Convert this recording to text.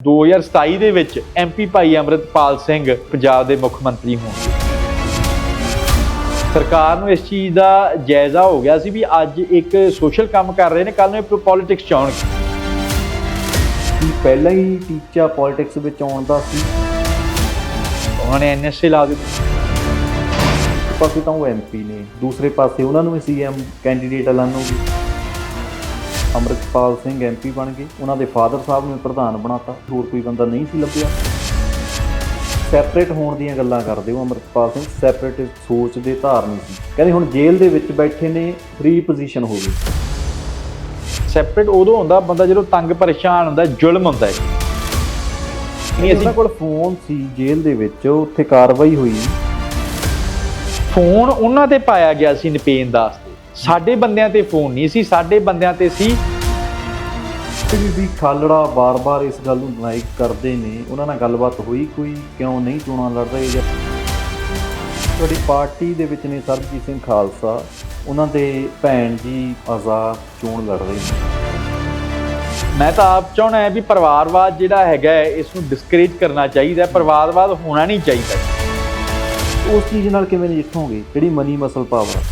2027 ਦੇ ਵਿੱਚ ਐਮਪੀ ਭਾਈ ਅਮਰਿਤਪਾਲ ਸਿੰਘ ਪੰਜਾਬ ਦੇ ਮੁੱਖ ਮੰਤਰੀ ਹੋਣਗੇ ਸਰਕਾਰ ਨੂੰ ਇਸ ਚੀਜ਼ ਦਾ ਜਾਇਜ਼ਾ ਹੋ ਗਿਆ ਸੀ ਵੀ ਅੱਜ ਇੱਕ ਸੋਸ਼ਲ ਕੰਮ ਕਰ ਰਹੇ ਨੇ ਕੱਲ ਨੂੰ ਇਹ ਪੋਲਿਟਿਕਸ ਚ ਆਉਣਗੇ। ਪਹਿਲਾਂ ਹੀ ਟੀਚਾ ਪੋਲਿਟਿਕਸ ਵਿੱਚ ਆਉਣ ਦਾ ਸੀ। ਉਹਨਾਂ ਨੇ ਐਨਐਸਏ ਲਾ ਦਿੱਤੀ। ਇੱਕ ਪਾਸੇ ਤਾਂ ਉਹ ਐਮਪੀ ਨੇ, ਦੂਸਰੇ ਪਾਸੇ ਉਹਨਾਂ ਨੂੰ ਵੀ ਸੀਐਮ ਕੈਂਡੀਡੇਟ ਐਲਾਨੋ ਅੰਮ੍ਰਿਤਪਾਲ ਸਿੰਘ ਐਮਪੀ ਬਣ ਗਏ। ਉਹਨਾਂ ਦੇ ਫਾਦਰ ਸਾਹਿਬ ਨੂੰ ਪ੍ਰਧਾਨ ਬਣਾਤਾ। ਹੋਰ ਕੋਈ ਬੰਦਾ ਨਹੀਂ ਸੀ ਲੱਭਿਆ। ਸੈਪਰੇਟ ਹੋਣ ਦੀਆਂ ਗੱਲਾਂ ਕਰਦੇ ਹੋ ਅੰਮ੍ਰਿਤਪਾਲ ਸਿੰਘ। ਸੈਪਰੇਟ ਸੋਚ ਦੇ ਧਾਰਨੀ ਸੀ। ਕਹਿੰਦੇ ਹੁਣ ਜੇਲ੍ਹ ਦੇ ਵਿੱਚ ਬੈਠੇ ਨੇ ਫ੍ਰੀ ਪੋਜੀਸ਼ਨ ਹੋ ਗਈ। ਸੈਪਰੇਟ ਉਦੋਂ ਹੁੰਦਾ ਬੰਦਾ ਜਦੋਂ ਤੰਗ ਪਰੇਸ਼ਾਨ ਹੁੰਦਾ ਜ਼ੁਲਮ ਹੁੰਦਾ ਹੈ। ਨਹੀਂ ਅਸੀਂ ਕੋਲ ਫੋਨ ਸੀ ਜੇਲ੍ਹ ਦੇ ਵਿੱਚ ਉੱਥੇ ਕਾਰਵਾਈ ਹੋਈ। ਫੋਨ ਉਹਨਾਂ ਤੇ ਪਾਇਆ ਗਿਆ ਸੀ ਨਿਪੇਨ ਦਾਸ ਸਾਡੇ ਬੰਦਿਆਂ ਤੇ ਫੋਨ ਨਹੀਂ ਸੀ ਸਾਡੇ ਬੰਦਿਆਂ ਤੇ ਸੀ। ਵੀ ਖਾਲੜਾ ਬਾਰ-ਬਾਰ ਇਸ ਗੱਲ ਨੂੰ ਡਿਨਾਈ ਕਰਦੇ ਨੇ। ਉਹਨਾਂ ਨਾਲ ਗੱਲਬਾਤ ਹੋਈ ਕੋਈ? ਕਿਉਂ ਨਹੀਂ ਚੋਣਾਂ ਲੜ ਰਹੇ? ਜਾਂ ਤੁਹਾਡੀ ਪਾਰਟੀ ਦੇ ਵਿੱਚ ਨੇ ਸਰਬਜੀਤ ਸਿੰਘ ਖਾਲਸਾ। ਉਹਨਾਂ ਦੇ ਭੈਣ ਜੀ ਆਜ਼ਾਦ ਚੋਣ ਲੜ ਰਹੇ ਨੇ। ਮੈਂ ਤਾਂ ਆਪ ਚਾਹਣਾ ਹੈ ਵੀ ਪਰਿਵਾਰਵਾਦ ਜਿਹੜਾ ਹੈਗਾ ਇਸ ਨੂੰ ਡਿਸਕਰੇਜ ਕਰਨਾ ਚਾਹੀਦਾ ਹੈ। ਪਰਿਵਾਰਵਾਦ ਹੋਣਾ ਨਹੀਂ ਚਾਹੀਦਾ। ਉਸ ਚੀਜ਼ ਨਾਲ ਕਿਵੇਂ ਨਜਿੱਠੋਗੇ? ਜਿਹੜੀ ਮਨੀ ਮਸਲ ਪਾਵਰ